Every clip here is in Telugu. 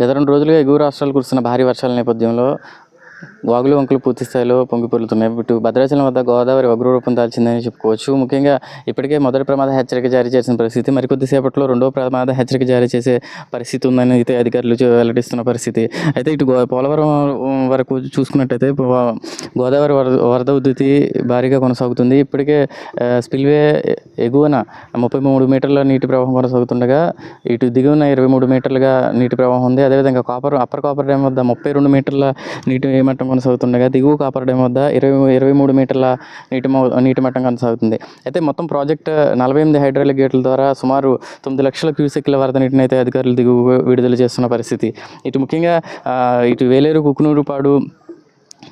గత రెండు రోజులుగా ఎగువ రాష్ట్రాలు కురిసిన భారీ వర్షాల నేపథ్యంలో వాగులు వంకలు పూర్తి స్థాయిలో పొంగిపొరులుతున్నాయి ఇటు భద్రాచలం వద్ద గోదావరి ఉగ్రరూపం దాల్చిందని చెప్పుకోవచ్చు. ముఖ్యంగా ఇప్పటికే మొదటి ప్రమాద హెచ్చరిక జారీ చేసిన పరిస్థితి మరికొద్దిసేపట్లో రెండో ప్రమాద హెచ్చరిక జారీ చేసే పరిస్థితి ఉందని అయితే అధికారులు వెల్లడిస్తున్న పరిస్థితి. అయితే ఇటు గో పోలవరం వరకు చూసుకున్నట్టయితే గోదావరి వరద వరద ఉధృతి భారీగా కొనసాగుతుంది. ఇప్పటికే స్పిల్వే ఎగువన ముప్పై మూడు మీటర్ల నీటి ప్రవాహం కొనసాగుతుండగా ఇటు దిగువన ఇరవై మూడు మీటర్లుగా నీటి ప్రవాహం ఉంది. అదేవిధంగా కాపర్ అప్పర్ కాపర్ డ్యామ్ వద్ద ముప్పై రెండు మీటర్ల నీటి మట్టం కొనసాగుతుండగా దిగువ కాపర్ డ్యామ్ వద్ద ఇరవై ఇరవై మూడు మీటర్ల నీటి నీటి మట్టం కొనసాగుతుంది. అయితే మొత్తం ప్రాజెక్ట్ నలభై ఎనిమిది హైడ్రాలిక్ గేట్ల ద్వారా సుమారు తొమ్మిది లక్షల క్యూసెక్ల వరద నీటిని అయితే అధికారులు దిగువ విడుదల చేస్తున్న పరిస్థితి. ఇటు ముఖ్యంగా ఇటు వేలేరు కుకునూరుపాడు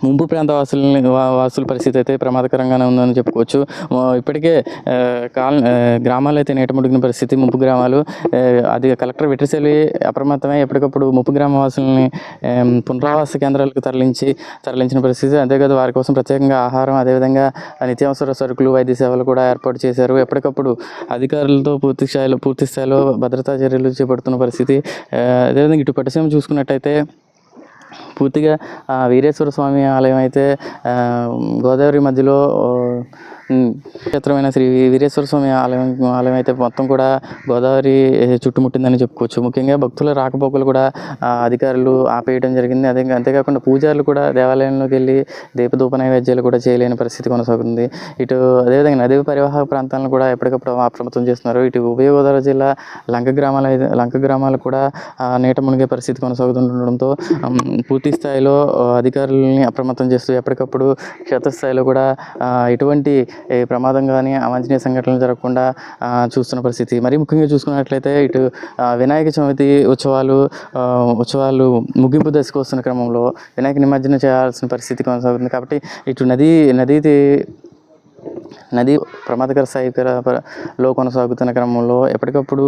ముంపు ప్రాంత వాసులని వాసుల పరిస్థితి అయితే ప్రమాదకరంగానే ఉందని చెప్పుకోవచ్చు. ఇప్పటికే కాల గ్రామాలు అయితే నీట ముడిగిన పరిస్థితి. ముంపు గ్రామాలు అది కలెక్టర్ వెట్రిసెల్లి అప్రమత్తమై ఎప్పటికప్పుడు ముంపు గ్రామ వాసులని పునరావాస కేంద్రాలకు తరలించి తరలించిన పరిస్థితి. అంతేకాదు వారి కోసం ప్రత్యేకంగా ఆహారం అదేవిధంగా నిత్యావసర సరుకులు వైద్య సేవలు కూడా ఏర్పాటు చేశారు. ఎప్పటికప్పుడు అధికారులతో పూర్తి స్థాయిలో పూర్తి స్థాయిలో భద్రతా చర్యలు చేపడుతున్న పరిస్థితి. అదేవిధంగా ఇటు పట్టుసీమ చూసుకున్నట్టయితే పూర్తిగా వీరేశ్వర స్వామి ఆలయం అయితే గోదావరి మధ్యలో క్షేత్రమైన శ్రీ వీరేశ్వర స్వామి ఆలయం ఆలయం అయితే మొత్తం కూడా గోదావరి చుట్టుముట్టిందని చెప్పుకోవచ్చు. ముఖ్యంగా భక్తుల రాకపోకలు కూడా అధికారులు ఆపేయడం జరిగింది. అదే అంతేకాకుండా పూజారులు కూడా దేవాలయంలోకి వెళ్ళి దీపధూప నైవేద్యాలు కూడా చేయలేని పరిస్థితి కొనసాగుతుంది. ఇటు అదేవిధంగా నదీ పరివాహక ప్రాంతాలను కూడా ఎప్పటికప్పుడు అప్రమత్తం చేస్తున్నారు. ఇటు ఉభయ గోదావరి జిల్లా లంక గ్రామాల లంక గ్రామాలు కూడా నీట మునిగే పరిస్థితి కొనసాగుతుండడంతో పూర్తి స్థాయిలో అధికారులని అప్రమత్తం చేస్తూ ఎప్పటికప్పుడు క్షేత్రస్థాయిలో కూడా ఎటువంటి ప్రమాదం కానీ అవాంఛనీయ సంఘటనలు జరగకుండా చూస్తున్న పరిస్థితి. మరి ముఖ్యంగా చూసుకున్నట్లయితే ఇటు వినాయక చవితి ఉత్సవాలు ఉత్సవాలు ముగింపు దశకు వస్తున్న క్రమంలో వినాయక నిమజ్జనం చేయాల్సిన పరిస్థితి కొనసాగుతుంది కాబట్టి ఇటు నదీ నదీ నది ప్రమాదకర స్థాయిలో కొనసాగుతున్న క్రమంలో ఎప్పటికప్పుడు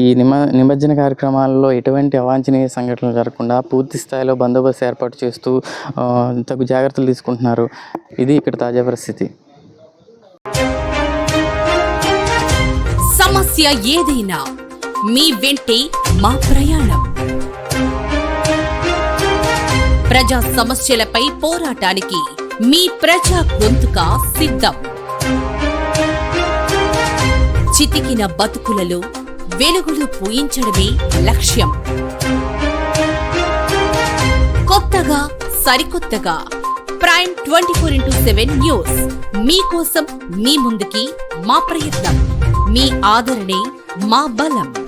ఈ నిమ నిమజ్జన కార్యక్రమాల్లో ఎటువంటి అవాంఛనీయ సంఘటనలు జరగకుండా పూర్తి స్థాయిలో బందోబస్తు ఏర్పాటు చేస్తూ తగు జాగ్రత్తలు తీసుకుంటున్నారు. ఇది ఇక్కడ తాజా పరిస్థితి. సమస్య ఏదైనా మీ వెంటే మా ప్రయాణం. ప్రజా సమస్యలపై పోరాటానికి మీ ప్రజా గొంతుక సిద్ధం. చితికిన బతుకులలో వెలుగులు పూయించడమే లక్ష్యం. కొత్తగా సరికొత్తగా prime twenty four into seven news మీకోసం మీ ముందుకి మా ప్రయత్నం. మీ ఆదరణే మా బలం.